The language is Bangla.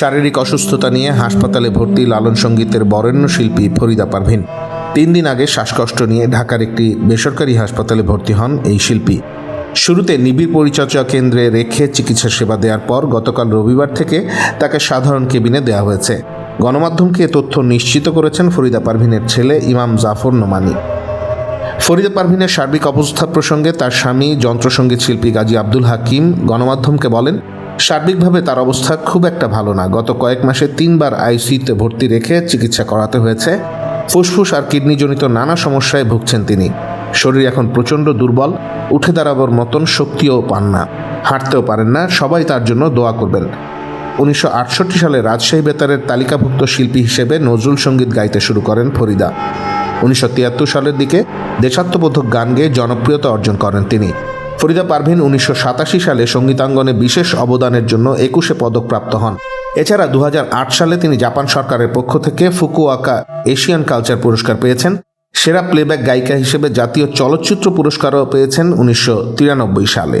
শারীরিক অসুস্থতা নিয়ে হাসপাতালে ভর্তি লালন সঙ্গীতের বরেণ্য শিল্পী ফরিদা পারভিন। তিন দিন আগে শ্বাসকষ্ট নিয়ে ঢাকার একটি বেসরকারি হাসপাতালে ভর্তি হন এই শিল্পী। শুরুতে নিবিড় পরিচর্যা কেন্দ্রে রেখে চিকিৎসা সেবা দেওয়ার পর গতকাল রবিবার থেকে তাকে সাধারণ কেবিনে দেওয়া হয়েছে। গণমাধ্যমকে তথ্য নিশ্চিত করেছেন ফরিদা পারভিনের ছেলে ইমাম জাফর নোমানি। ফরিদা পারভিনের সার্বিক অবস্থা প্রসঙ্গে তার স্বামী যন্ত্রসঙ্গীত শিল্পী গাজী আব্দুল হাকিম গণমাধ্যমকে বলেন সার্বিকভাবে তার অবস্থা খুব একটা ভালো না। গত কয়েক মাসে তিনবার আইসিইউতে ভর্তি রেখে চিকিৎসা করাতে হয়েছে। ফুসফুস আর কিডনিজনিত নানা সমস্যায় ভুগছেন তিনি। শরীর এখন প্রচণ্ড দুর্বল, উঠে দাঁড়াবার মতন শক্তিও পান না। হাঁটতেও পারেন না, সবাই তার জন্য দোয়া করবেন। উনিশশো আটষট্টি সালে রাজশাহী বেতারের তালিকাভুক্ত শিল্পী হিসেবে নজরুল সংগীত গাইতে শুরু করেন ফরিদা। উনিশশো তিয়াত্তর সালের দিকে দেশাত্মবোধক গান গেয়ে জনপ্রিয়তা অর্জন করেন তিনি। ফরিদা পারভিন উনিশশো সাতাশি সালে সঙ্গীতাঙ্গনে বিশেষ অবদানের জন্য একুশে পদক প্রাপ্ত হন। এছাড়া দু হাজার আট সালে তিনি জাপান সরকারের পক্ষ থেকে ফুকুয়াকা এশিয়ান কালচার পুরস্কার পেয়েছেন। সেরা প্লেব্যাক গায়িকা হিসেবে জাতীয় চলচ্চিত্র পুরস্কারও পেয়েছেন উনিশশো তিরানব্বই সালে।